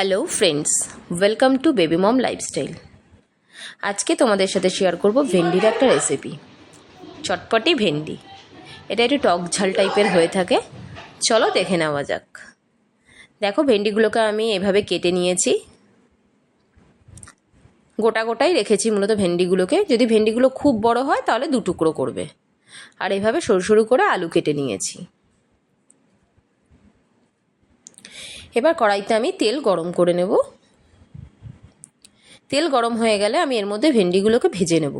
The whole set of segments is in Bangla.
Hello friends welcome to baby mom lifestyle আজকে তোমাদের সাথে শেয়ার করব ভেন্ডির একটা রেসিপি চটপটি ভেন্ডি। এটা একটু টক ঝাল টাইপের হয়ে থাকে। চলো দেখে নেওয়া যাক। দেখো, ভেন্ডিগুলোকে আমি এভাবে কেটে নিয়েছি। গোটা গোটাই রেখেছি মূলত ভেন্ডিগুলোকে। যদি ভেন্ডিগুলো খুব বড় হয়, তাহলে দু টুকরো করবে। আর এভাবে সরু সরু করে আলু কেটে নিয়েছি। এবার কড়াইতে আমি তেল গরম করে নেব। তেল গরম হয়ে গেলে আমি এর মধ্যে ভেন্ডিগুলোকে ভেজে নেব।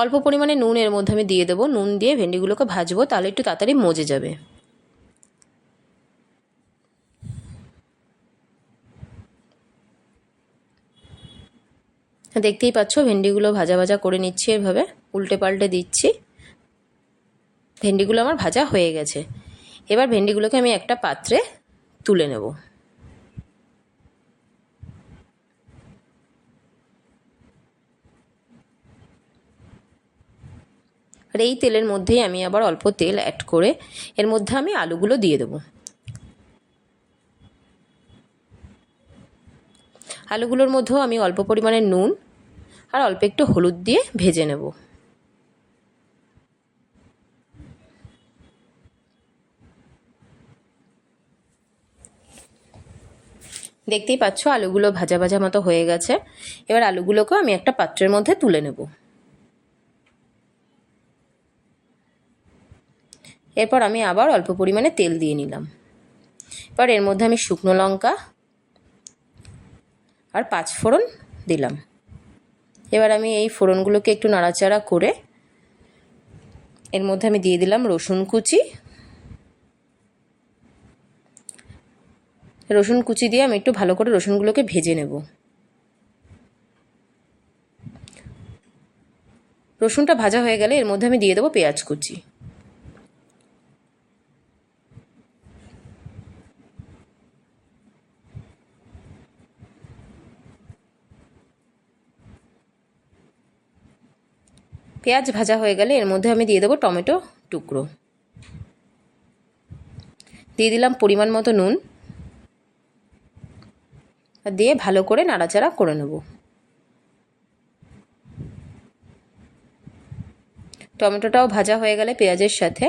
অল্প পরিমাণে নুন এর মধ্যে আমি দিয়ে দেবো। নুন দিয়ে ভেন্ডিগুলোকে ভাজবো, তাহলে একটু তাড়াতাড়ি মজে যাবে। দেখতেই পাচ্ছ, ভেন্ডিগুলো ভাজা ভাজা করে নিচ্ছি এভাবে, উল্টে পাল্টে দিচ্ছি। ভেন্ডিগুলো আমার ভাজা হয়ে গেছে। এবার ভেন্ডিগুলোকে আমি একটা পাত্রে তুলে নেব। আর এই তেলের মধ্যেই আমি আবার অল্প তেল অ্যাড করে, এর মধ্যে আমি আলুগুলো দিয়ে দেবো। আলুগুলোর মধ্যেও আমি অল্প পরিমাণে নুন আর অল্প একটু হলুদ দিয়ে ভেজে নেব। দেখতেই পাচ্ছ আলুগুলো ভাজা ভাজা মতো হয়ে গেছে। এবার আলুগুলোকেও আমি একটা পাত্রের মধ্যে তুলে নেব। এরপর আমি আবার অল্প পরিমাণে তেল দিয়ে নিলাম। এবার এর মধ্যে আমি শুকনো লঙ্কা আর পাঁচ ফোড়ন দিলাম। এবার আমি এই ফোড়নগুলোকে একটু নাড়াচাড়া করে এর মধ্যে আমি দিয়ে দিলাম রসুন কুচি। রসুন কুচি দিয়ে আমি একটু ভালো করে রসুনগুলোকে ভেজে নেব। রসুনটা ভাজা হয়ে গেলে এর মধ্যে আমি দিয়ে দেবো পেঁয়াজ কুচি। পেঁয়াজ ভাজা হয়ে গেলে এর মধ্যে আমি দিয়ে দেবো টমেটো টুকরো। দিয়ে দিলাম পরিমাণ মতো নুন। দিয়ে ভালো করে নাড়াচাড়া করে নেব। টমেটোটাও ভাজা হয়ে গেলে পেঁয়াজের সাথে।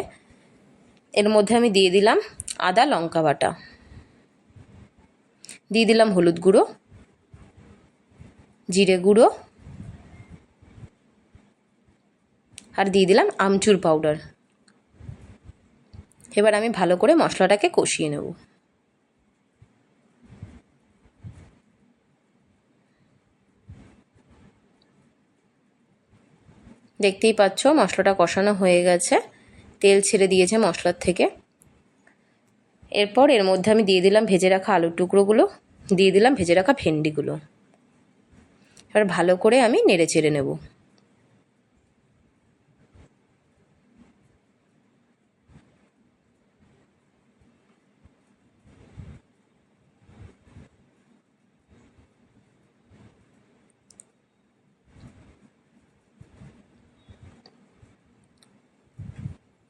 এর মধ্যে আমি দিয়ে দিলাম আদা লঙ্কা বাটা। দিয়ে দিলাম হলুদ গুঁড়ো, জিরে গুঁড়ো আর দিয়ে দিলাম আমচুর পাউডার এবার আমি ভালো করে মশলাটাকে কষিয়ে নেব। দেখতেই পাচ্ছ মশলাটা কষানো হয়ে গেছে। তেল ছেড়ে দিয়েছে মশলার থেকে। এরপর এর মধ্যে আমি দিয়ে দিলাম ভেজে রাখা আলুর টুকরোগুলো, দিয়ে দিলাম ভেজে রাখা ভেন্ডিগুলো। এবার ভালো করে আমি নেড়ে চেড়ে নেব।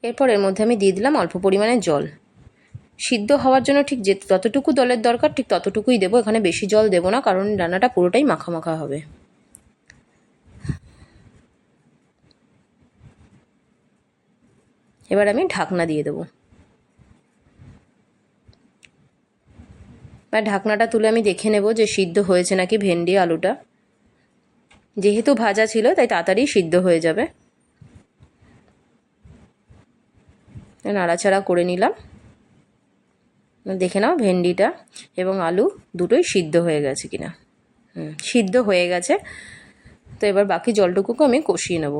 এরপর এর মধ্যে আমি দিয়ে দিলাম অল্প পরিমাণে জল। সিদ্ধ হওয়ার জন্য ঠিক যে ততটুকু জলের দরকার, ঠিক ততটুকুই দেবো। এখানে বেশি জল দেবো না, কারণ রান্নাটা পুরোটাই মাখা মাখা হবে। এবার আমি ঢাকনা দিয়ে দেবো। আর ঢাকনাটা তুলে আমি দেখে নেব যে সিদ্ধ হয়েছে নাকি ভেন্ডি, আলুটা। যেহেতু ভাজা ছিল, তাই তাড়াতাড়ি সিদ্ধ হয়ে যাবে। নাড়াচাড়া করে নিলাম। দেখে নাও ভেন্ডিটা এবং আলু দুটোই সিদ্ধ হয়ে গেছে কিনা। হুম, সিদ্ধ হয়ে গেছে। তো এবার বাকি জলটুকুকে আমি কষিয়ে নেব।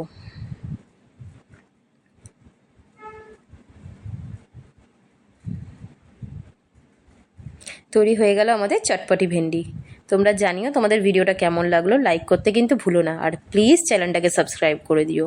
তৈরি হয়ে গেল আমাদের চটপটি ভেন্ডি। তোমরা জানিও তোমাদের ভিডিওটা কেমন লাগল লাইক করতে কিন্তু ভুলো না। আর প্লিজ চ্যানেলটাকে সাবস্ক্রাইব করে দিও।